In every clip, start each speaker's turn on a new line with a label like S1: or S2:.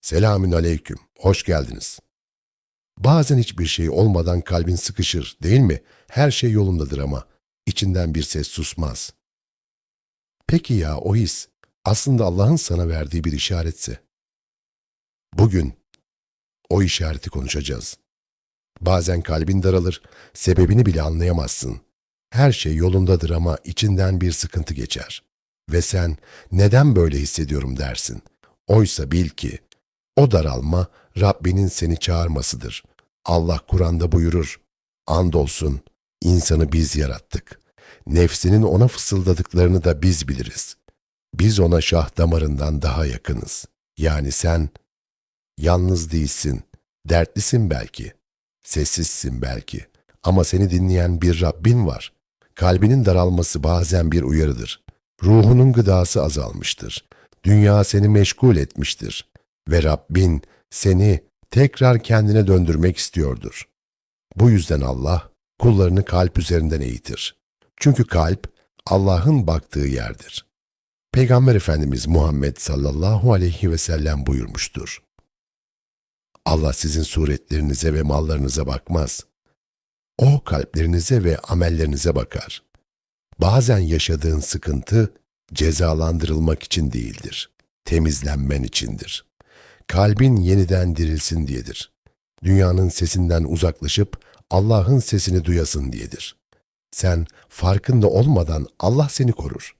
S1: Selamün aleyküm, hoş geldiniz. Bazen hiçbir şey olmadan kalbin sıkışır, değil mi? Her şey yolundadır ama içinden bir ses susmaz. Peki ya o his aslında Allah'ın sana verdiği bir işaretse? Bugün o işareti konuşacağız. Bazen kalbin daralır, sebebini bile anlayamazsın. Her şey yolundadır ama içinden bir sıkıntı geçer. Ve sen neden böyle hissediyorum dersin. Oysa bil ki o daralma Rabbinin seni çağırmasıdır. Allah Kur'an'da buyurur. Andolsun insanı biz yarattık. Nefsinin ona fısıldadıklarını da biz biliriz. Biz ona şah damarından daha yakınız. Yani sen yalnız değilsin, dertlisin belki, sessizsin belki ama seni dinleyen bir Rabbin var. Kalbinin daralması bazen bir uyarıdır. Ruhunun gıdası azalmıştır. Dünya seni meşgul etmiştir ve Rabbin seni tekrar kendine döndürmek istiyordur. Bu yüzden Allah kullarını kalp üzerinden eğitir. Çünkü kalp Allah'ın baktığı yerdir. Peygamber Efendimiz Muhammed sallallahu aleyhi ve sellem buyurmuştur. Allah sizin suretlerinize ve mallarınıza bakmaz. O kalplerinize ve amellerinize bakar. Bazen yaşadığın sıkıntı cezalandırılmak için değildir. Temizlenmen içindir. Kalbin yeniden dirilsin diyedir. Dünyanın sesinden uzaklaşıp Allah'ın sesini duyasın diyedir. Sen farkında olmadan Allah seni korur.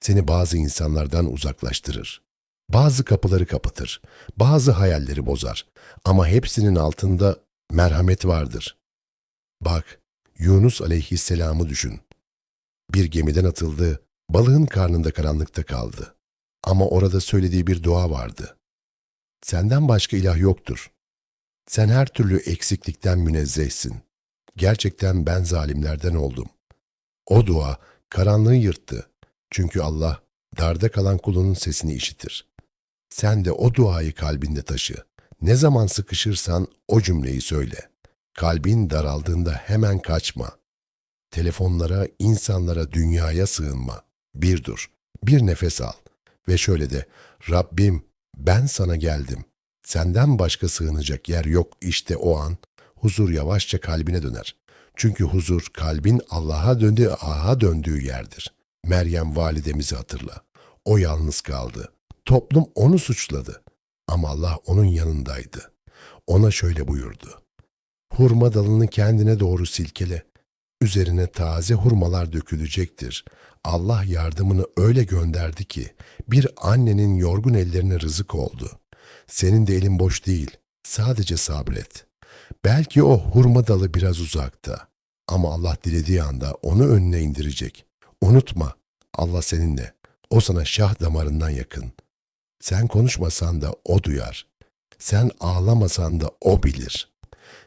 S1: Seni bazı insanlardan uzaklaştırır. Bazı kapıları kapatır. Bazı hayalleri bozar. Ama hepsinin altında merhamet vardır. Bak, Yunus aleyhisselamı düşün. Bir gemiden atıldı, balığın karnında karanlıkta kaldı. Ama orada söylediği bir dua vardı. Senden başka ilah yoktur. Sen her türlü eksiklikten münezzehsin. Gerçekten ben zalimlerden oldum. O dua karanlığı yırttı. Çünkü Allah darda kalan kulunun sesini işitir. Sen de o duayı kalbinde taşı. Ne zaman sıkışırsan o cümleyi söyle. Kalbin daraldığında hemen kaçma. Telefonlara, insanlara, dünyaya sığınma. Bir dur, bir nefes al. Ve şöyle de, Rabbim ben sana geldim. Senden başka sığınacak yer yok işte o an. Huzur yavaşça kalbine döner. Çünkü huzur kalbin Allah'a döndüğü, Allah'a döndüğü yerdir. Meryem validemizi hatırla. O yalnız kaldı. Toplum onu suçladı. Ama Allah onun yanındaydı. Ona şöyle buyurdu. Hurma dalını kendine doğru silkele. Üzerine taze hurmalar dökülecektir. Allah yardımını öyle gönderdi ki bir annenin yorgun ellerine rızık oldu. Senin de elin boş değil. Sadece sabret. Belki o hurma dalı biraz uzakta. Ama Allah dilediği anda onu önüne indirecek. Unutma, Allah seninle. O sana şah damarından yakın. Sen konuşmasan da o duyar. Sen ağlamasan da o bilir.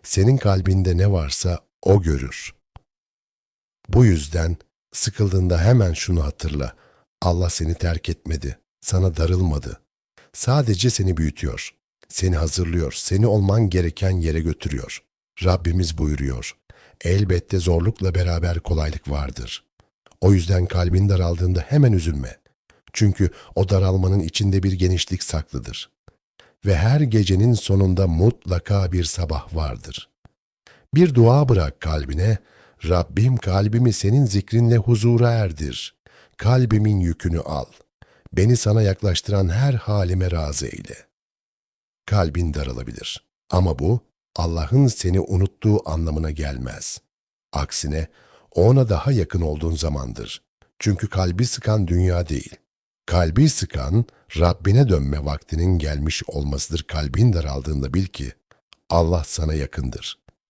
S1: Senin kalbinde ne varsa o görür. Bu yüzden sıkıldığında hemen şunu hatırla. Allah seni terk etmedi, sana darılmadı. Sadece seni büyütüyor, seni hazırlıyor, seni olman gereken yere götürüyor. Rabbimiz buyuruyor. Elbette zorlukla beraber kolaylık vardır. O yüzden kalbin daraldığında hemen üzülme. Çünkü o daralmanın içinde bir genişlik saklıdır. Ve her gecenin sonunda mutlaka bir sabah vardır. Bir dua bırak kalbine, Rabbim kalbimi senin zikrinle huzura erdir. Kalbimin yükünü al. Beni sana yaklaştıran her halime razı eyle. Kalbin daralabilir. Ama bu Allah'ın seni unuttuğu anlamına gelmez. Aksine ona daha yakın olduğun zamandır. Çünkü kalbi sıkan dünya değil. Kalbi sıkan Rabbine dönme vaktinin gelmiş olmasıdır kalbin daraldığında bil ki Allah sana yakındır.